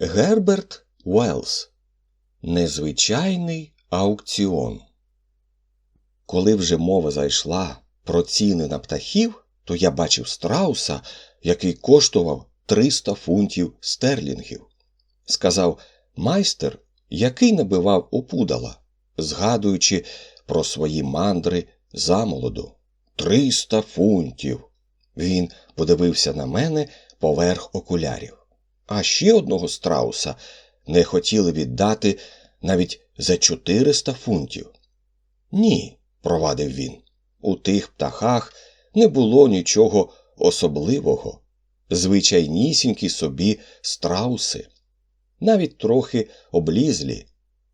Герберт Уелс Незвичайний аукціон. Коли вже мова зайшла про ціни на птахів, то я бачив страуса, який коштував 300 фунтів стерлінгів. Сказав майстер, який набивав опудала, згадуючи про свої мандри замолоду. Триста фунтів. Він подивився на мене поверх окулярів. А ще одного страуса не хотіли віддати навіть за 400 фунтів. Ні, провадив він. У тих птахах не було нічого особливого. Звичайнісінькі собі страуси, навіть трохи облізлі,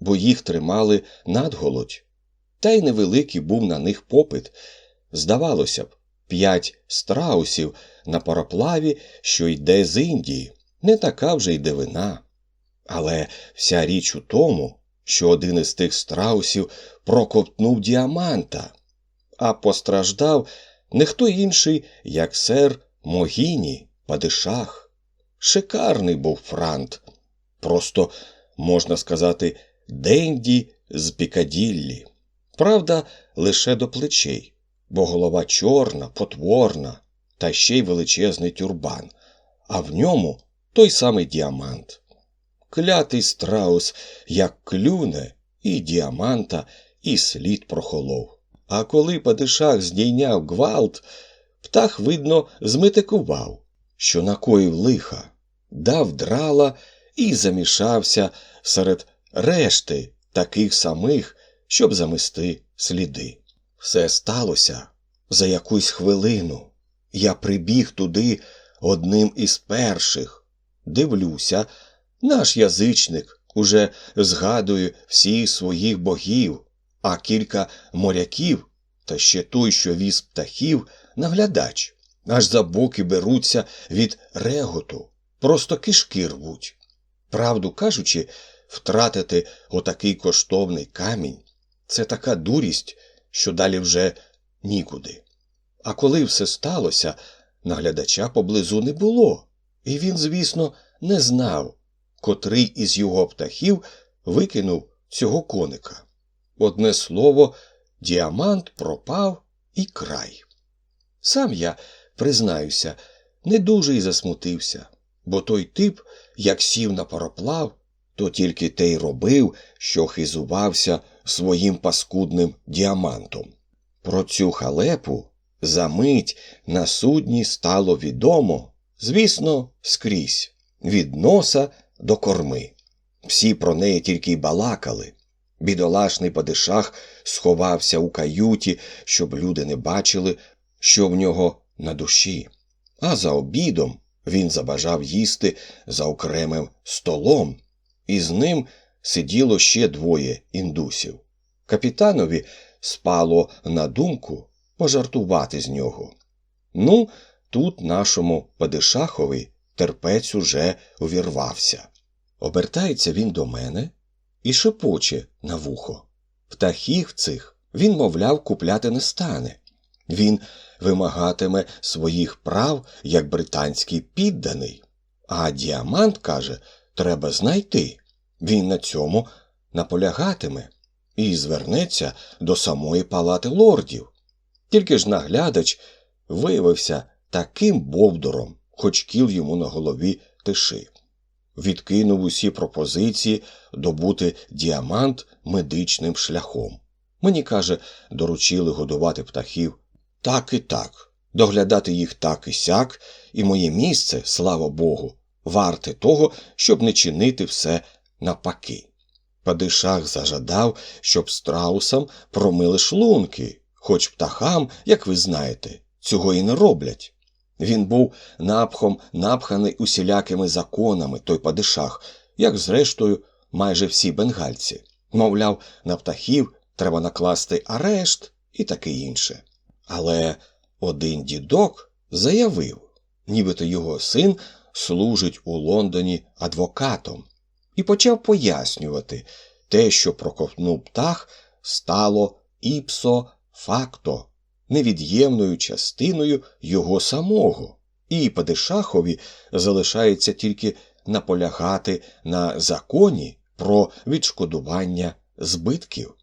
бо їх тримали надголодь. Та й невеликий був на них попит. Здавалося б, п'ять страусів на пароплаві, що йде з Індії, не така вже й дивина. Але вся річ у тому, що один із тих страусів проковтнув діаманта, а постраждав не хто інший, як сер Могіні Падишах. Шикарний був франт, просто, можна сказати, денді з Пікаділлі. Правда, лише до плечей, бо голова чорна, потворна, та ще й величезний тюрбан, а в ньому той самий діамант. Клятий страус, як клюне, і діаманта, і слід прохолов. А коли падишах здійняв гвалт, птах, видно, зметикував, що накоїв лиха, дав драла і замішався серед решти таких самих, щоб замести сліди. Все сталося за якусь хвилину. Я прибіг туди одним із перших. Дивлюся, наш язичник уже згадує всіх своїх богів, а кілька моряків, та ще той, що віз птахів, наглядач, аж за боки беруться від реготу, просто кишки рвуть. Правду кажучи, втратити отакий коштовний камінь це така дурість, що далі вже нікуди. А коли все сталося, наглядача поблизу не було, і він, звісно, не знав, котрий із його птахів викинув цього коника. Одне слово, діамант пропав і край. Сам я, признаюся, не дуже й засмутився, бо той тип, як сів на пароплав, то тільки те й робив, що хизувався своїм паскудним діамантом. Про цю халепу за мить на судні стало відомо, звісно, скрізь, від носа до корми. Всі про неї тільки й балакали. Бідолашний падишах сховався у каюті, щоб люди не бачили, що в нього на душі. А за обідом він забажав їсти за окремим столом, і з ним сиділо ще двоє індусів. Капітанові спало на думку пожартувати з нього. Ну, тут нашому Падишахові терпець уже увірвався. Обертається він до мене і шепоче на вухо. Птахів цих він, мовляв, купляти не стане. Він вимагатиме своїх прав як британський підданий. А діамант, каже, треба знайти. Він на цьому наполягатиме і звернеться до самої палати лордів. Тільки ж наглядач виявився таким бовдуром, хоч кіл йому на голові тиши. Відкинув усі пропозиції добути діамант медичним шляхом. Мені, каже, доручили годувати птахів так і так, доглядати їх так і сяк, і моє місце, слава Богу, варте того, щоб не чинити все напаки. Падишах зажадав, щоб страусам промили шлунки, хоч птахам, як ви знаєте, цього і не роблять. Він був напхом напханий усілякими законами той падишах, як зрештою майже всі бенгальці. Мовляв, на птахів треба накласти арешт і таке інше. Але один дідок заявив, нібито його син служить у Лондоні адвокатом, і почав пояснювати те, що проковтнув птах, стало іпсо факто, невід'ємною частиною його самого, і Падишахові залишається тільки наполягати на законі про відшкодування збитків.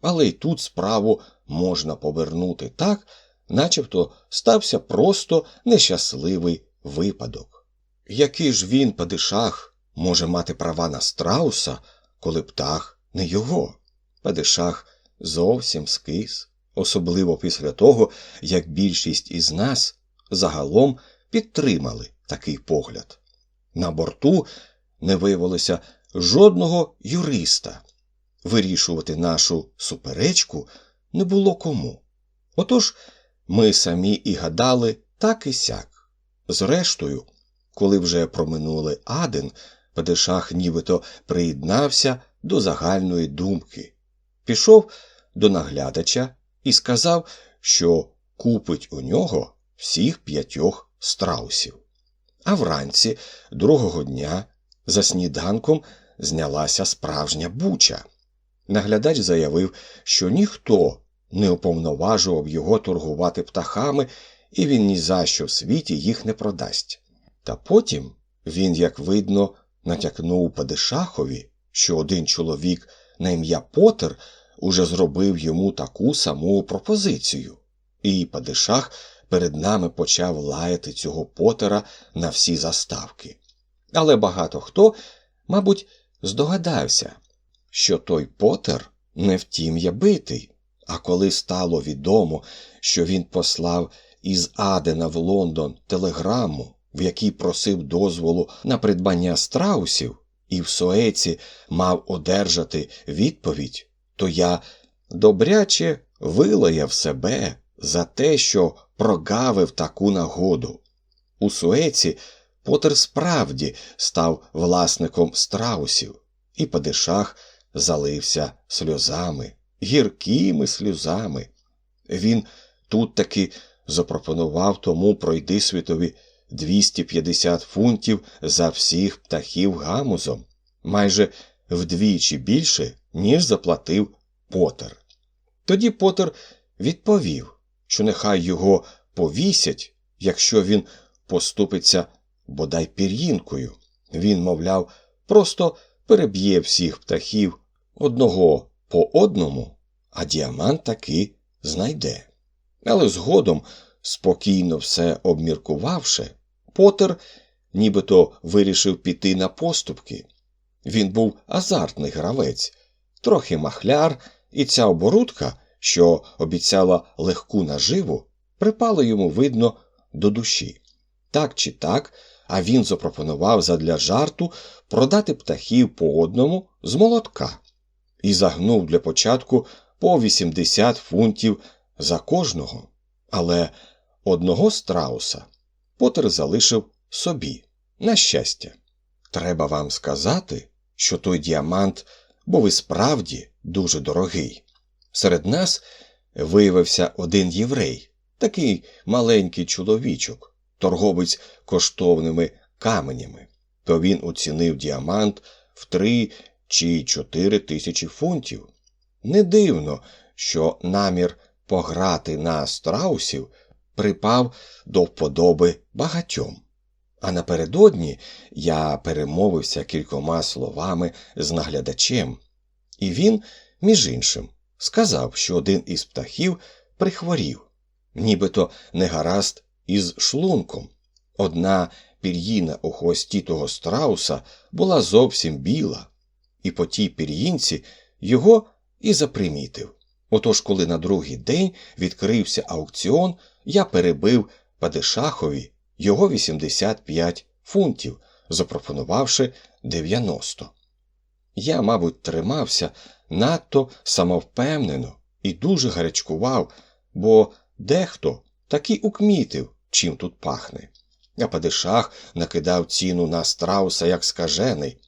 Але й тут справу можна повернути так, начебто стався просто нещасливий випадок. Який ж він, падишах, може мати права на страуса, коли птах не його? Падишах зовсім скис, особливо після того, як більшість із нас загалом підтримали такий погляд. На борту не виявилося жодного юриста. Вирішувати нашу суперечку не було кому. Отож ми самі і гадали так і сяк. Зрештою, коли вже проминули Аден, Падишах нібито приєднався до загальної думки, пішов до наглядача і сказав, що купить у нього всіх п'ятьох страусів. А вранці другого дня за сніданком знялася справжня буча. Наглядач заявив, що ніхто не уповноважував його торгувати птахами, і він ні за що в світі їх не продасть. Та потім він, як видно, натякнув Падишахові, що один чоловік на ім'я Потер уже зробив йому таку саму пропозицію, і Падишах перед нами почав лаяти цього Потера на всі заставки. Але багато хто, мабуть, здогадався, що той Потер не втім'я битий, а коли стало відомо, що він послав із Адена в Лондон телеграму, в якій просив дозволу на придбання страусів, і в Соеці мав одержати відповідь, то я добряче вилаяв себе за те, що прогавив таку нагоду. У Суеці Потер справді став власником страусів, і Падишах залився сльозами, гіркими сльозами. Він тут таки запропонував тому пройди світові 250 фунтів за всіх птахів гамузом, майже вдвічі більше, ніж заплатив Потер. Тоді Потер відповів, що нехай його повісять, якщо він поступиться бодай пір'їнкою. Він, мовляв, просто переб'є всіх птахів одного по одному, а діамант таки знайде. Але згодом, спокійно все обміркувавши, Потер нібито вирішив піти на поступки. Він був азартний гравець, трохи махляр, і ця оборудка, що обіцяла легку наживу, припала йому, видно, до душі. Так чи так, а він запропонував задля жарту продати птахів по одному з молотка і загнув для початку по 80 фунтів за кожного. Але одного страуса Потер залишив собі, на щастя. Треба вам сказати, що той діамант був і справді дуже дорогий. Серед нас виявився один єврей, такий маленький чоловічок, торговець коштовними каменями, то він оцінив діамант в три чи чотири тисячі фунтів. Не дивно, що намір пограти на страусів припав до вподоби багатьом. А напередодні я перемовився кількома словами з наглядачем, і він, між іншим, сказав, що один із птахів прихворів, нібито не гаразд із шлунком. Одна пір'їна у хвості того страуса була зовсім біла, і по тій пір'їнці його і запримітив. Отож, коли на другий день відкрився аукціон, я перебив Падишахові його 85 фунтів, запропонувавши 90. Я, мабуть, тримався надто самовпевнено і дуже гарячкував, бо дехто таки укмітив, чим тут пахне. А Падишах накидав ціну на страуса як скажений.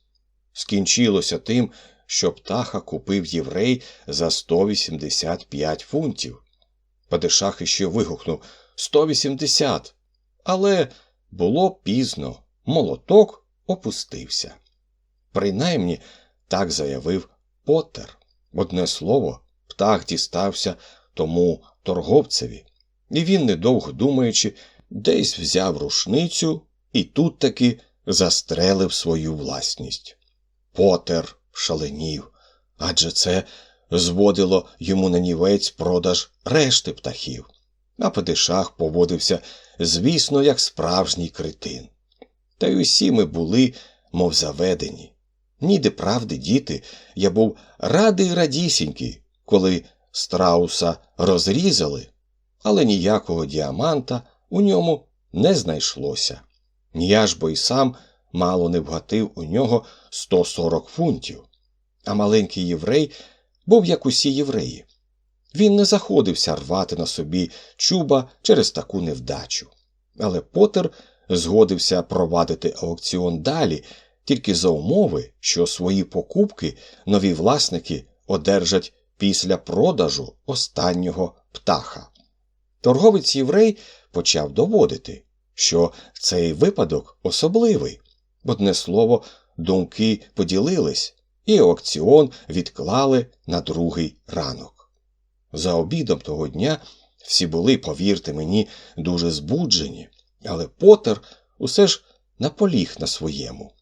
Скінчилося тим, що птаха купив єврей за 185 фунтів. Падишах іще вигукнув 180. Але було пізно, молоток опустився. Принаймні, так заявив Поттер. Одне слово, птах дістався тому торговцеві, і він, недовго думаючи, десь взяв рушницю і тут таки застрелив свою власність. Потер шаленів, адже це зводило йому на нівець продаж решти птахів, а Падишах поводився, звісно, як справжній критин. Та й усі ми були, мов заведені. Ніде правди, діти, я був радий радісінький, коли страуса розрізали, але ніякого діаманта у ньому не знайшлося. Я ж бо й сам мало не вгатив у нього 140 фунтів. А маленький єврей був як усі євреї. Він не заходився рвати на собі чуба через таку невдачу. Але Потер згодився провадити аукціон далі тільки за умови, що свої покупки нові власники одержать після продажу останнього птаха. Торговець єврей почав доводити, що цей випадок особливий. Одне слово, думки поділились, і аукціон відклали на другий ранок. За обідом того дня всі були, повірте мені, дуже збуджені, але Потер усе ж наполіг на своєму.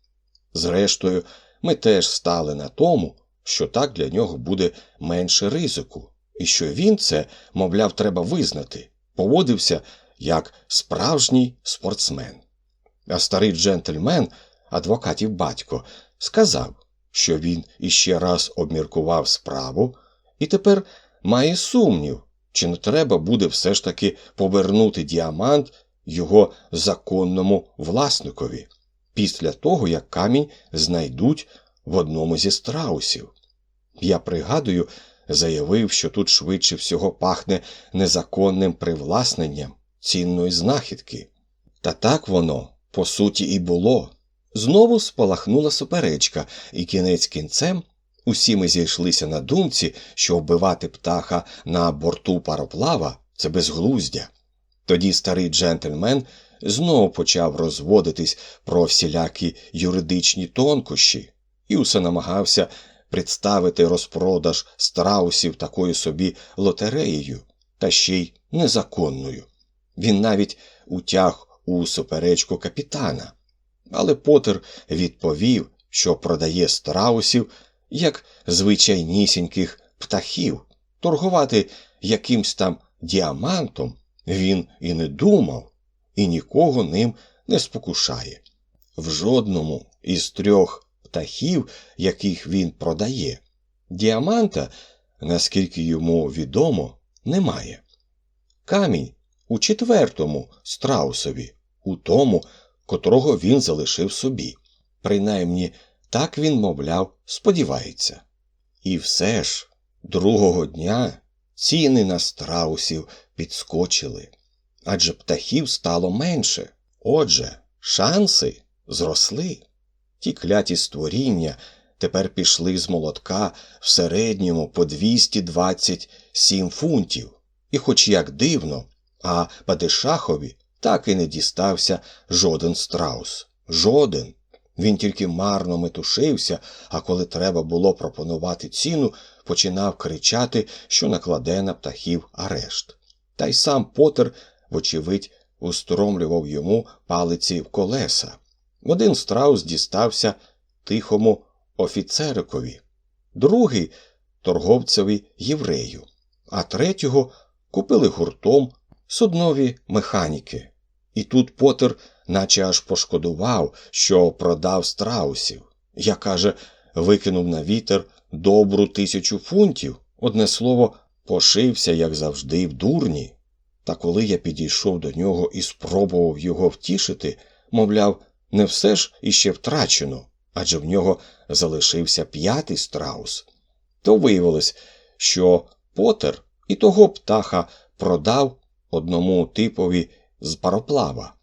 Зрештою, ми теж стали на тому, що так для нього буде менше ризику, і що він це, мовляв, треба визнати, поводився як справжній спортсмен. А старий джентльмен, адвокатів батько, сказав, що він іще раз обміркував справу і тепер має сумнів, чи не треба буде все ж таки повернути діамант його законному власникові після того, як камінь знайдуть в одному зі страусів. Я пригадую, заявив, що тут швидше всього пахне незаконним привласненням цінної знахідки. Та так воно, по суті, і було. Знову спалахнула суперечка, і кінець кінцем усі ми зійшлися на думці, що вбивати птаха на борту пароплава це безглуздя. Тоді старий джентльмен знову почав розводитись про всілякі юридичні тонкощі і усе намагався представити розпродаж страусів такою собі лотереєю, та ще й незаконною. Він навіть утяг у суперечку капітана. Але Потер відповів, що продає страусів як звичайнісіньких птахів, торгувати якимсь там діамантом він і не думав, і нікого ним не спокушає. В жодному із трьох птахів, яких він продає, діаманта, наскільки йому відомо, немає. Камінь у четвертому страусові, у тому, котрого він залишив собі. Принаймні, так він, мовляв, сподівається. І все ж, другого дня ціни на страусів підскочили, адже птахів стало менше. Отже, шанси зросли. Ті кляті створіння тепер пішли з молотка в середньому по 227 фунтів, і, хоч як дивно, а Падишахові так і не дістався жоден страус. Жоден. Він тільки марно метушився, а коли треба було пропонувати ціну, починав кричати, що накладе на птахів арешт. Та й сам Потер, вочевидь, устромлював йому палиці в колеса. Один страус дістався тихому офіцерикові, другий торговцеві єврею, а третього купили гуртом суднові механіки. І тут Потер наче аж пошкодував, що продав страусів. Я, каже, викинув на вітер добру тисячу фунтів, одне слово, пошився, як завжди, в дурні. Та коли я підійшов до нього і спробував його втішити, мовляв, не все ж іще втрачено, адже в нього залишився п'ятий страус, то виявилось, що Потер і того птаха продав одному типові з пароплава.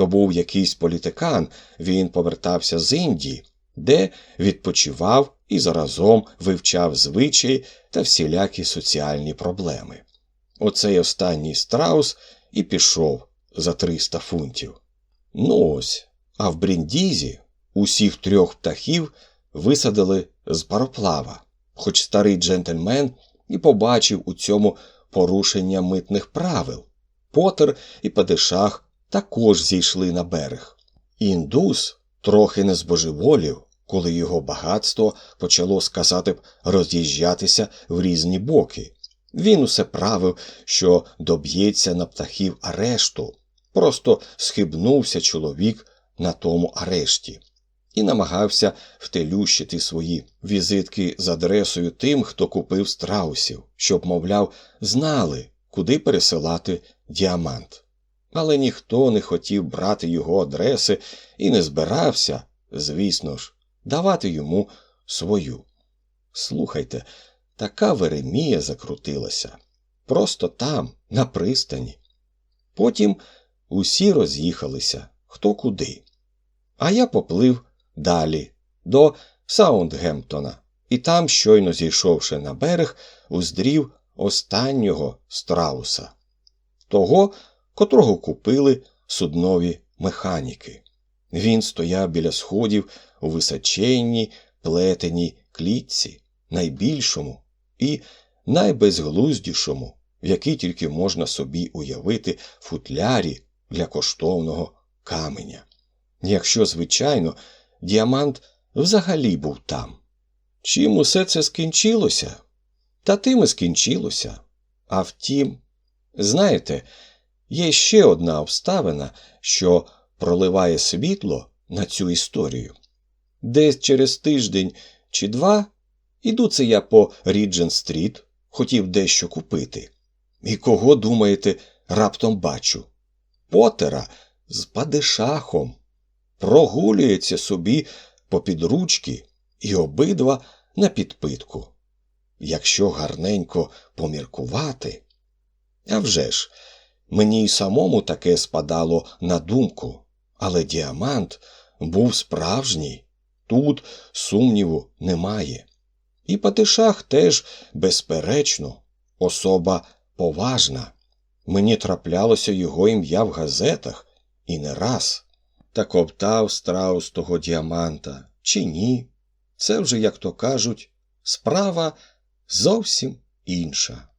То був якийсь політикан, він повертався з Індії, де відпочивав і заразом вивчав звичаї та всілякі соціальні проблеми. Оцей останній страус і пішов за 300 фунтів. Ну ось, а в Бріндізі усіх трьох птахів висадили з пароплава, хоч старий джентльмен і побачив у цьому порушення митних правил. Потер і Падишах також зійшли на берег. Індус трохи не збожеволів, коли його багатство почало сказати б роз'їжджатися в різні боки. Він усе правив, що доб'ється на птахів арешту. Просто схибнувся чоловік на тому арешті і намагався втелющити свої візитки з адресою тим, хто купив страусів, щоб, мовляв, знали, куди пересилати діамант. Але ніхто не хотів брати його адреси і не збирався, звісно ж, давати йому свою. Слухайте, така Веремія закрутилася. Просто там, на пристані. Потім усі роз'їхалися хто куди. А я поплив далі, до Саундгемптона, і там, щойно зійшовши на берег, уздрів останнього страуса, того, котрого купили суднові механіки. Він стояв біля сходів у височенній плетеній клітці, найбільшому і найбезглуздішому, в який тільки можна собі уявити футлярі для коштовного каменя. Якщо, звичайно, діамант взагалі був там. Чим усе це скінчилося? Та тим і скінчилося. А втім, знаєте, є ще одна обставина, що проливає світло на цю історію. Десь через тиждень чи два іду це я по Ріджен Стріт, хотів дещо купити. І кого, думаєте, раптом бачу? Потера з падишахом прогулюється собі попід ручки і обидва на підпитку. Якщо гарненько поміркувати. А вже ж, мені й самому таке спадало на думку, але діамант був справжній, тут сумніву немає. І Патишах теж, безперечно, особа поважна. Мені траплялося його ім'я в газетах і не раз. Та коптав страус того діаманта, чи ні? Це вже, як то кажуть, справа зовсім інша.